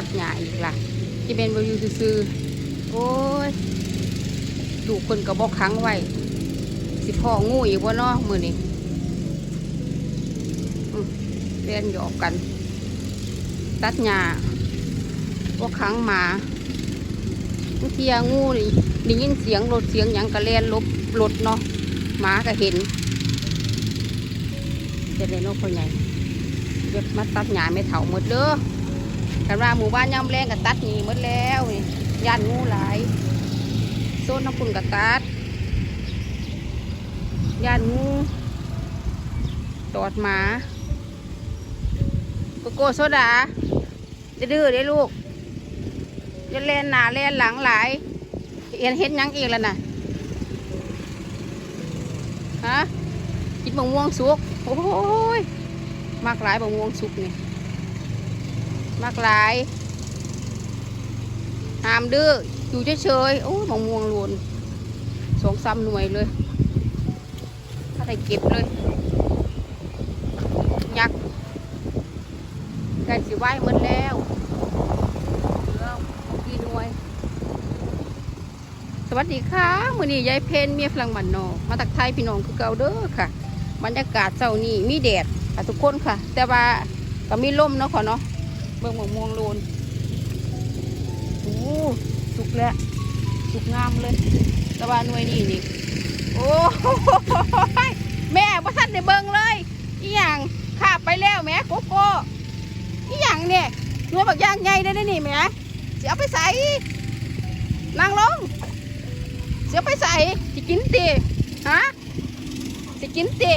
ตัดหญ้าอีกล่ะที่เป็นบอยู่ซื่อๆโอ้ยดูคนกระบอกค้างไว้ สิพ่องูอีกว่าเนาะมือนี่เล่นหยอกกัน ตัดหญ้าว่าค้างหมาบางทีอะงูนี่ได้ยินเสียงรถเสียงยังกระเล่นลบรถเนาะหมาก็เห็นจะได้นกคนใหญ่เดี๋ยวมาตัดหญ้าไม่เถาหมดเด้อ กันว่าหมู่บ้านย่ำแรงก็ตัดหนีหมดแล้วย่านงูหลายโซนน้ำปุ่นก็ตัดย่านงูตอดหมาโกโก้โซดาจะดื้อได้ลูกจะเล่นหนาเล่นหลังหลายเอ็นเฮ็ดยังอีกแล้วน่ะฮะกินบะม่วงสุกโอ้ยมากหลายบะม่วงสุกนี่ มากหลายหามดื้ออยู่เฉยๆโอ้ยบะม่วงหล่นสองสามหน่วยเลยถ้าได้เก็บเลย ยักษ์ไก่สิไหว้หมดแล้วเหลือกี่หน่วย สวัสดีค่ะมือนี้ยายเพนเมียฝรั่งบันนอกมาตักไทยพี่น้องคือเก่าเด้อค่ะ บรรยากาศเช้านี้มีแดดค่ะทุกคนค่ะ แต่ว่าก็มีลมเนาะค่ะเนาะ เบิ่งมะม่วงโลนโอ้สุกแล้วสุกงามเลยแต่ว่าหน่วยนี้นี่ โอ้ยแม่ประทันได้เบิ่งเลย อีหยังข้าไปแล้วแม่โกโก้อีหยังเนี่ยหนัวบักย่างใหญ่ได้ได้นี่แม่สิเอาไปใส่นั่งลงสิเอาไปใส่สิกินตีฮะสิกินตี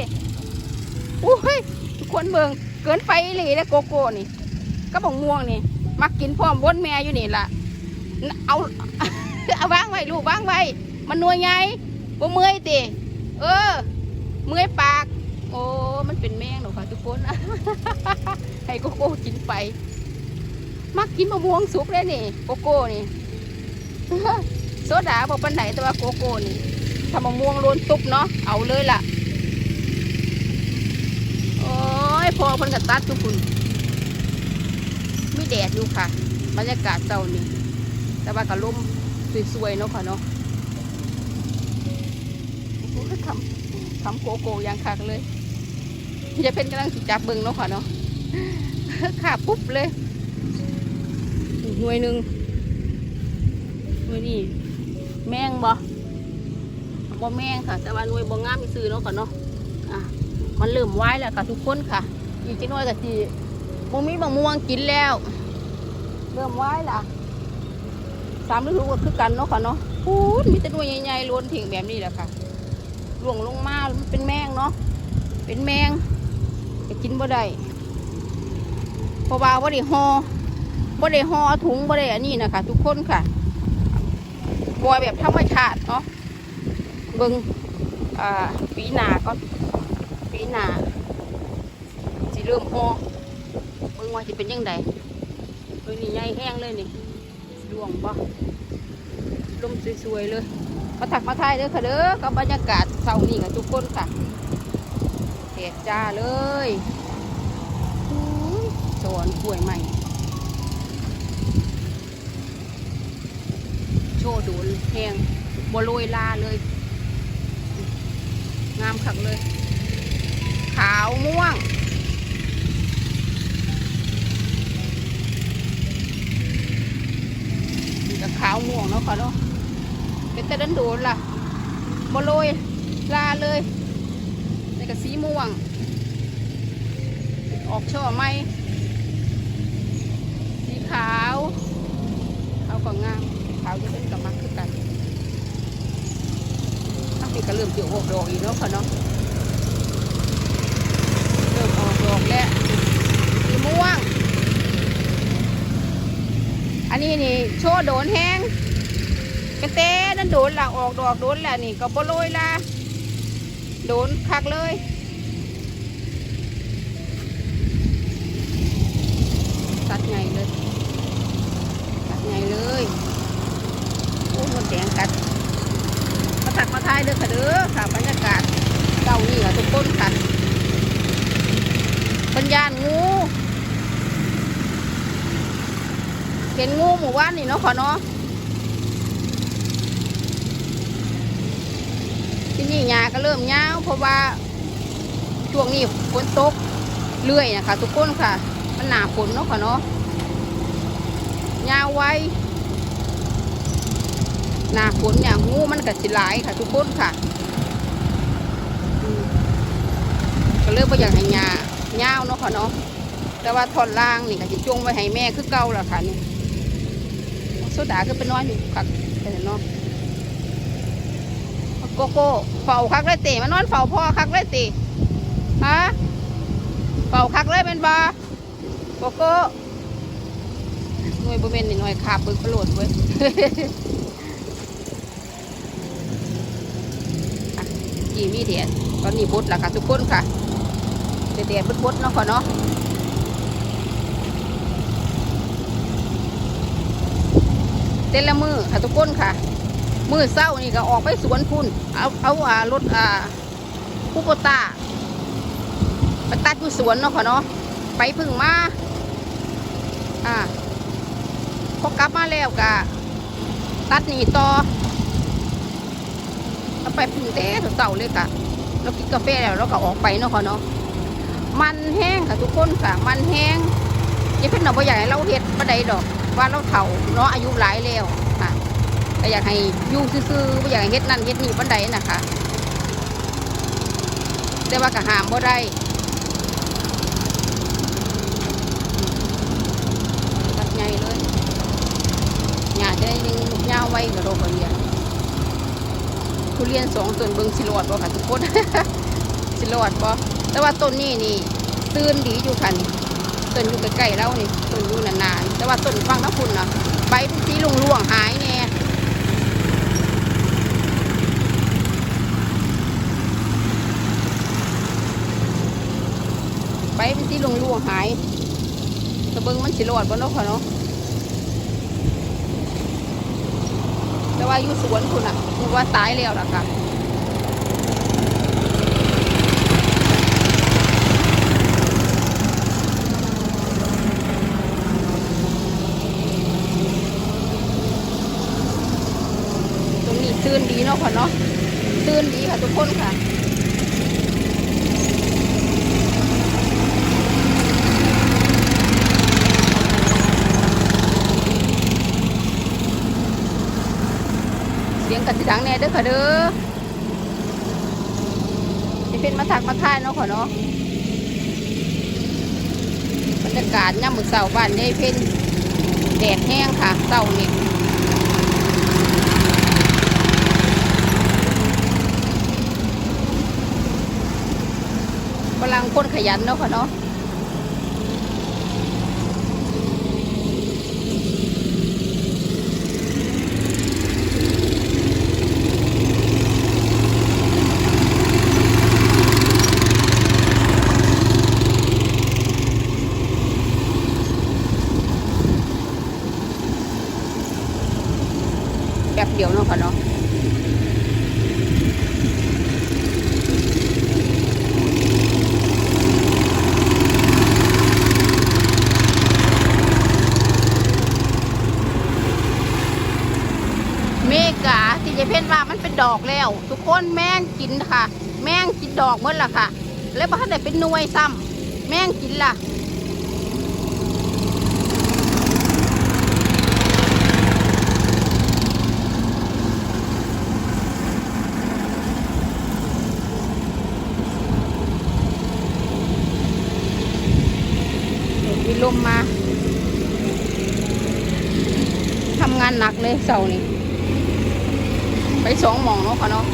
โอ้ยทุกคนเบิ่งเกินไปอีหลีเลยโกโก้นี่ ก็บอกม่วงนี่ มักกินพร้อมบนแม่อยู่นี่ล่ะ เอาเอาวางไว้ลูกวางไว้ มันนัวใหญ่บ่เมื่อยติเออ เมื่อยปาก โอ้ มันเป็นแมงหรอค่ะทุกคนให้โกโก้กินไป มักกินมะม่วงสุกเลยนี่ โกโก้นี่โซดาบอกปันไหนแต่ว่าโกโก้นี่ถ้ามะม่วงโรนตุกเนาะเอาเลยล่ะ โอ้ยพอเพิ่นกตัดทุกคน มีแดดอยู่ค่ะ บรรยากาศเจ้านี่แต่ว่าก็ลมสวยๆเนาะค่ะเนาะโอ้ยทำทำโกโก้ยางคักเลยจะเป็นกำลังสิจับเบิงเนาะค่ะเนาะขาปุ๊บเลยหน่วยหนึ่งหน่วยนี่แมงบ่บ่แมงค่ะ แต่ว่าหน่วยบ่งามซื้อเนาะค่ะเนาะอะมันเริ่มไหวแล้วค่ะทุกคนค่ะ อีกจักหน่วยก็สิ บ่มีบะม่วงกินแล้ว เริ่มไว้ละสามฤดูก็คือกันเนาะค่ะเนาะพูดมีแต่หน่วยใหญ่ๆล้วนถึงแบบนี้แหละค่ะล่วงลงมามันเป็นแมงเนาะเป็นแมงจะกินบ่ได้เพราะว่าบ่ได้ห่อบ่ได้ห่อถุงบ่ได้อันนี้นะคะทุกคนค่ะบอยแบบธรรมชาติเนาะเบิ่งอ่าปีหนาก็ปีหนาสิเริ่มห่อเบิ่ง ว่าสิเป็นยังไงเบิ่งนี่ใหญ่แห้งเลยนี่ล่วงบ่ลมสวยๆเลย มาถักมาทายเด้อค่ะเด้อกับบรรยากาศเช้านี้กับทุกคนค่ะเห็ดจ้าเลยอุ๊ยสวนกล้วยใหม่โชว์โดนแห้งบัวโรยลาเลย งามขักเลย ขาวม่วง ขาวม่วงเนาะค่ะเนาะเป็นแต่ดันโดนล่ะบโรยลาเลยนี่ก็สีม่วง ออกช่อไหมสีขาวขาวก็งามขาวจะเป็นกับมักคือกันถ้าปีก็เริ่มจะออกดอกอีกเนาะค่ะเนาะเริ่มออกดอกแล้วสีม่วง อันนี้นี่โชว์โดนแห้งกระเตนั่นโดนละออกดอกโดนละนี่ก็บ่โรยละโดนคักเลยตัดไงเลยตัดไงเลยโอ้ยมันแดงกัดมาถักมาทายเด้อค่ะเด้อค่ะบรรยากาศเก่านี่ค่ะทุกคนค่ะปัญญานงู เห็นงูหมู่บ้านนี่เนาะขอเนาะที่นี่หญ้าก็เริ่มยาวเพราะว่าช่วงนี้ฝนตกเรื่อยนะคะทุกคนค่ะ มันหนาฝนเนาะขอเนาะยาวไว้หนาฝนอย่างงูมันก็สิหลายค่ะ ทุกคนค่ะก็เริ่มไปอย่างให้หญ้ายาวเนาะขอเนาะแต่ว่าท่อนล่างนี่ก็จะจงไว้ให้แม่คือเก่าแล้วค่ะนี่ โซดาก็เป็นน้อยนี่คักแต่เนาะโกโก้เฝ้าคักเลยตะมานอนเฝ้าพ่อคักเลยตะฮะเฝ้าคักเลยเป็นบาโกโก้หน่วยบริเวณนี่หน่วยขาบเบิกประโหลดเว้ยอะกี่มีเดียดตอนนี้บดแล้วค่ะทุกคนค่ะเดียดบดๆเนาะค่ะเนาะ เต้นละมือค่ะทุกคนค่ะ มือเศร้านี่ก็ออกไปสวนพุ่นเอาเอาอ่ารถอ่าคูโปต้าไปตัดอยู่สวนเนาะค่ะเนาะไปพึ่งมาอ่าพอกลับมาแล้วกะตัดหนีต่อเอาไปพึ่งเต้เต่าเลยค่ะเรากินกาแฟแล้วเราก็ออกไปเนาะค่ะเนาะมันแห้งค่ะทุกคนค่ะ มันแห้งยังเพิ่นเอาไปใหญ่เราเฮ็ดบ่ได้ดอก ว่าเราเฒ่าเนาะอายุหลายแล้วค่ะก็อยากให้ยู่ซื่อๆไม่อยากให้เฮ็ดนั่นเฮ็ดนี่บันไดนะคะแต่ว่าก็ห้ามบ่ได้ตัดใหญ่เลยหญ้าจะได้ยังยาไว้กับโรคเรียนทุเรียนสองต้นเบิ่งสิรอดบ่ค่ะทุกคนสิรอดบ่แต่ว่าต้นนี้นี่ตื่นดีอยู่ค่ะนี่ ต้นอยู่ใกล้ๆเรานี่ต้นอยู่นานๆแต่ว่าต้นฟังน้ำพุ่นนะใบเป็นสีล่วงๆหายแน่ใบเป็นสีล่วงๆหายตะเบิงมันสิรอดบ่เนาะค่ะเนาะแต่ว่าอยู่สวนคุณอะคือว่าตายแล้วล่ะค่ะ ตรงนี้ตื่น ดีเนาะค่ะเนาะตื่นดีค่ะทุกคนค่ะเสียงกันสิดังแน่เด้อค่ะเด้อจะเป็นมาทักมาทายเนาะค่ะเนาะบรรยากาศย่ำมือเสาบ้านได้เพ่นแดดแห้งค่ะเสาเนี่กำลัง คนขยันเนาะค่ะเนาะแป๊บเดียวเนาะค่ะเนาะ เมกาที่จะ เพ่นว่ามันเป็นดอกแล้ว ทุกคนแม่งกินค่ะ แม่งกินดอกเมื่อละค่ะ แล้วบ้านไหนเป็นนวยซ้ำแม่งกินล่ะมีลมมา ทำงานหนักเลยเสาร์นี้ ไปสองหมองเนาะค่ะเนาะ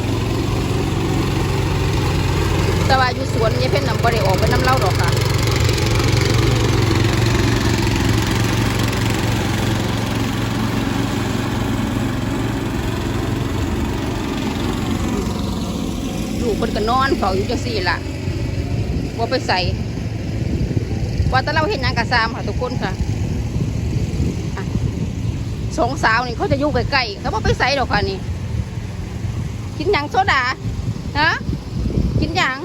แต่ว่าอยู่สวนยายเพ่นน้ำบริออกไปน้ำเล่าดอกค่ะลูกคนก็นอนเฝ้าอยู่จังสี่ล่ะว่าไปใส่ว่าแต่เราเห็นยังกระซามค่ะทุกคนค่ะสองสาวนี่เขาจะอยู่ใกล้ๆเขาบ่ไปใส่ดอกค่ะนี่ กินหยังโซดาฮะกินหยัง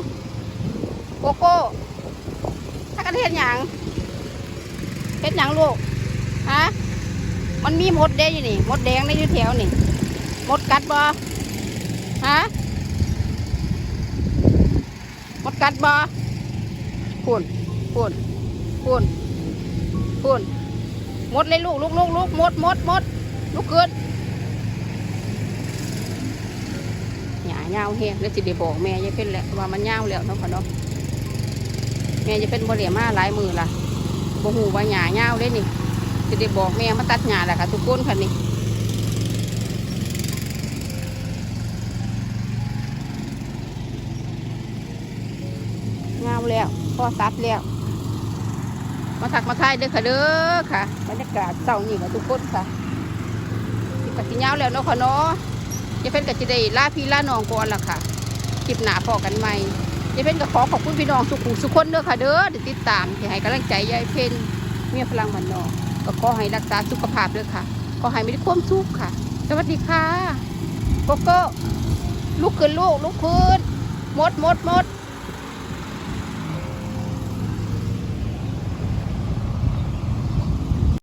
โกโก้ถ้ากันเฮ็ดหยังเฮ็ดหยังลูกฮะมันมีมดแดงอยู่นี่มดแดงในอยู่แถวนี่มดกัดบ่ฮะมดกัดบ่พูนพูนพูนพูนมดเลยลูกลูกลูกลูกมดมดมดลูกเกิดห ยาเงาวเฮงแล้วสิเดบอกแม่ยายเป็นแหละว่ามันเงาวแล้วเนาะพ่อเนาะแม่จะเป็นบริเวมาหลายมือล่ะบ่หูว่าหยาเงาวเด้นี่จะได้บอกแม่มาตัดหญ้าแหละค่ะทุกคนค่ะนี่งามแล้วพอตัดแล้ว มาถักมาทายเด้อค่ะเด้อค่ะบรรยากาศเศร้านี่ค่ะทุกคนค่ะสิกสิยาวแล้วเนาะค่ะเนาะ จะเป็นกับจะได้ล่าพี่ล่าน้องก่อนล่ะค่ะคลิปหนาพอกันใหม่จะเป็นกับขอขอบคุณพี่น้องสุขุมสุขคนเด้อค่ะเด้อที่ติดตามที่ให้กำลังใจยายเพนเมียพลังมันนอกก็ขอให้รักษาสุขภาพด้วยค่ะขอให้ไม่ได้ความทุกข์ค่ะ สวัสดีค่ะโกโก้ลุกขึ้นลูกลุกขึ้นมดมดมด